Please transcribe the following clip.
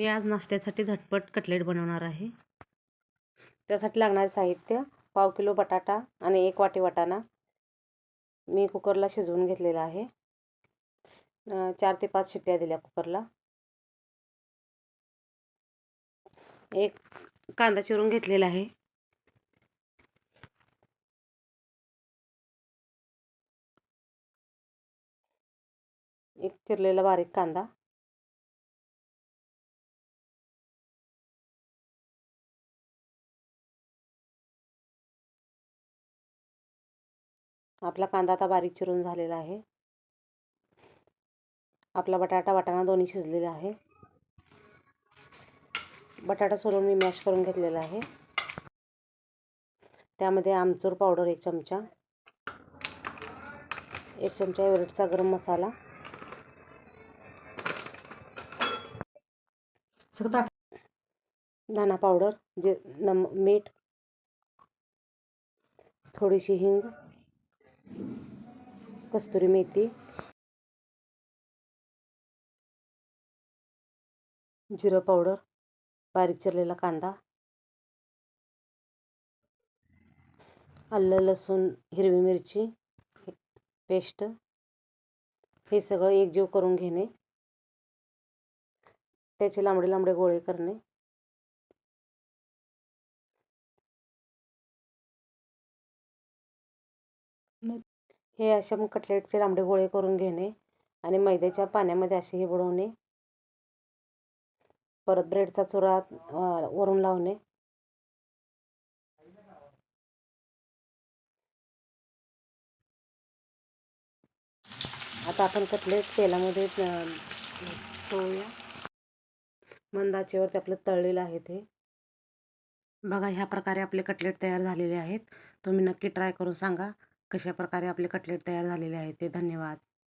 मी आज नाश्त्यासाठी झटपट कटलेट बनवणार आहे. त्यासाठी लागणारे साहित्य पाव किलो बटाटा आणि एक वाटी वाटाणा. मी कुकरला शिजवून घेतलेला आहे. चार ते पाच शिट्ट्या दिल्या कुकरला. एक कांदा चिरून घेतलेला आहे. एक चिरलेला बारीक कांदा. आपला कांदा आता बारीक चिरून झालेला आहे. आपला बटाटा वाटाणा दोन्ही शिजलेला आहे. बटाटा सोलून मी मॅश करून घेतलेला आहे. त्यामध्ये आमचूर पावडर एक चमचा. एक चमचा एवरेटचा गरम मसाला. धना पावडर जे नम मीठ. थोडीशी हिंग. कस्तुरी मेथी जिरं पावडर बारीक चिरलेला कांदा आलं लसूण हिरवी मिरची पेस्ट. हे सगळं एकजीव करून घेणे. त्याचे लांबडे लांबडे गोळे करणे. हे अशा मग कटलेटचे लांबडे गोळे करून घेणे आणि मैद्याच्या पाण्यामध्ये असे हे बुडवणे. परत ब्रेडचा चुरा वरून लावणे. आता आपण कटलेट तेलामध्ये तळूया मंदाचेवरती आपलं तळलेलं आहे ते. बघा ह्या प्रकारे आपले कटलेट तयार झालेले आहेत. तुम्ही नक्की ट्राय करून सांगा. कशा प्रकारे आपले कटलेट तयार झालेले आहेत ते धन्यवाद.